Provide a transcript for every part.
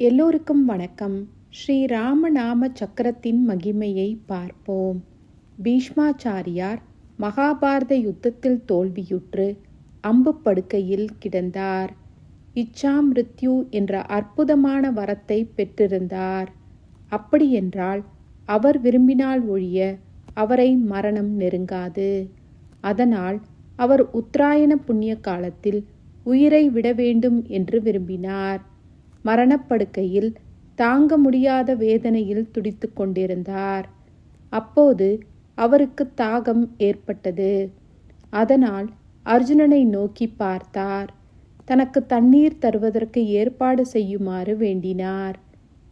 எல்லோருக்கும் வணக்கம். ஸ்ரீ ராமநாம சக்கரத்தின் மகிமையை பார்ப்போம். பீஷ்மாச்சாரியார் மகாபாரத யுத்தத்தில் தோல்வியுற்று அம்பு படுக்கையில் கிடந்தார் இச்சாமிருத்யு என்ற அற்புதமான வரத்தை பெற்றிருந்தார். அப்படியென்றால் அவர் விரும்பினால் ஒழிய அவரை மரணம் நெருங்காது. அதனால் அவர் உத்தராயண புண்ணிய காலத்தில் உயிரை விட வேண்டும் என்று விரும்பினார். மரணப்படுக்கையில் தாங்க முடியாத வேதனையில் துடித்து கொண்டிருந்தார். அப்போது அவருக்கு தாகம் ஏற்பட்டது. அதனால் அர்ஜுனனை நோக்கி பார்த்தார். தனக்கு தண்ணீர் தருவதற்கு ஏற்பாடு செய்யுமாறு வேண்டினார்.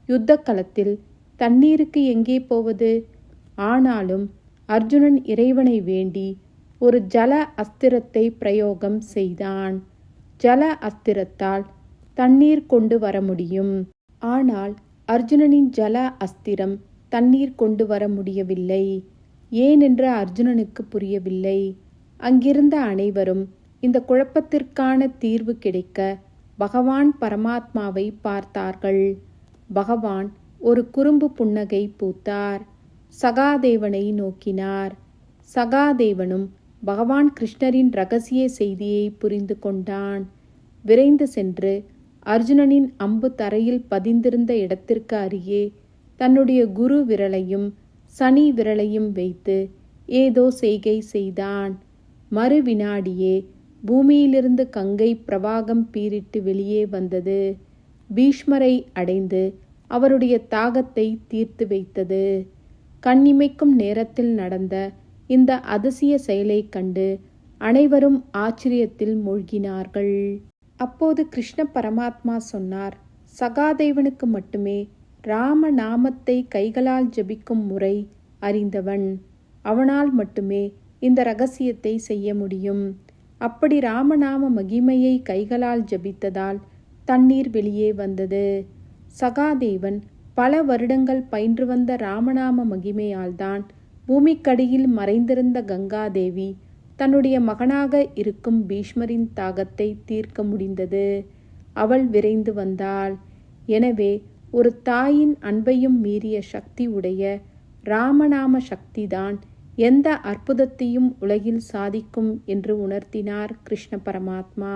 யுத்த களத்தில் தண்ணீருக்கு எங்கே போவது? ஆனாலும் அர்ஜுனன் இறைவனை வேண்டி ஒரு ஜல அஸ்திரத்தை பிரயோகம் செய்தான். ஜல அஸ்திரத்தால் தண்ணீர் கொண்டு வர முடியும். ஆனால் அர்ஜுனனின் ஜல அஸ்திரம் தண்ணீர் கொண்டு வர முடியவில்லை. ஏனென்று அர்ஜுனனுக்கு புரியவில்லை. அங்கிருந்த அனைவரும் இந்த குழப்பத்திற்கான தீர்வு கிடைக்க பகவான் பரமாத்மாவை பார்த்தார்கள். பகவான் ஒரு குறும்பு புன்னகை பூத்தார். சகாதேவனை நோக்கினார். சகாதேவனும் பகவான் கிருஷ்ணரின் ரகசிய செய்தியை புரிந்து கொண்டான். விரைந்து சென்று அர்ஜுனனின் அம்பு தரையில் பதிந்திருந்த இடத்திற்கு அருகே தன்னுடைய குரு விரலையும் சனி விரலையும் வைத்து ஏதோ செய்கை செய்தான். மறு வினாடியே பூமியிலிருந்து கங்கை பிரவாகம் பீரிட்டு வெளியே வந்தது. பீஷ்மரை அடைந்து அவருடைய தாகத்தை தீர்த்து வைத்தது. கண்ணிமைக்கும் நேரத்தில் நடந்த இந்த அதிசய செயலைக் கண்டு அனைவரும் ஆச்சரியத்தில் மூழ்கினார்கள். அப்போது கிருஷ்ண பரமாத்மா சொன்னார் சகாதேவனுக்கு மட்டுமே ராம நாமத்தை கைகளால் ஜபிக்கும் முறை அறிந்தவன். அவனால் மட்டுமே இந்த ரகசியத்தை செய்ய முடியும். அப்படி ராமநாம மகிமையை கைகளால் ஜபித்ததால் தண்ணீர் வெளியே வந்தது. சகாதேவன் பல வருடங்கள் பயின்று வந்த ராமநாம மகிமையால்தான் பூமிக்கடியில் மறைந்திருந்த கங்காதேவி தன்னுடைய மகனாக இருக்கும் பீஷ்மரின் தாகத்தை தீர்க்க முடிந்தது. அவள் விரைந்து வந்தாள். எனவே ஒரு தாயின் அன்பையும் மீறிய சக்தி உடைய ராமநாம சக்திதான் எந்த அற்புதத்தையும் உலகில் சாதிக்கும் என்று உணர்த்தினார் கிருஷ்ண பரமாத்மா.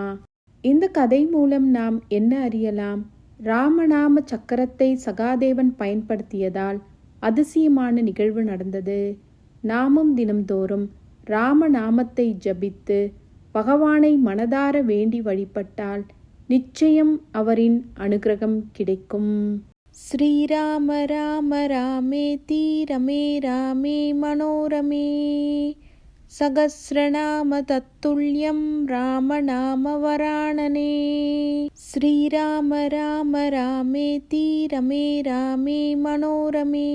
இந்த கதை மூலம் நாம் என்ன அறியலாம்? ராமநாம சக்கரத்தை சகாதேவன் பயன்படுத்தியதால் அதிசயமான நிகழ்வு நடந்தது. நாமும் தினம்தோறும் ராமநாமத்தை ஜபித்து பகவானை மனதார வேண்டி வழிபட்டால் நிச்சயம் அவரின் அனுகிரகம் கிடைக்கும். ஸ்ரீராம ராம ராமே தீரமே ராமே மனோரமே. சகசிரநாம தத்துல்யம் ராமநாமவராணனே ஸ்ரீராம ராம ராமே தீரமே ராமே மனோரமே.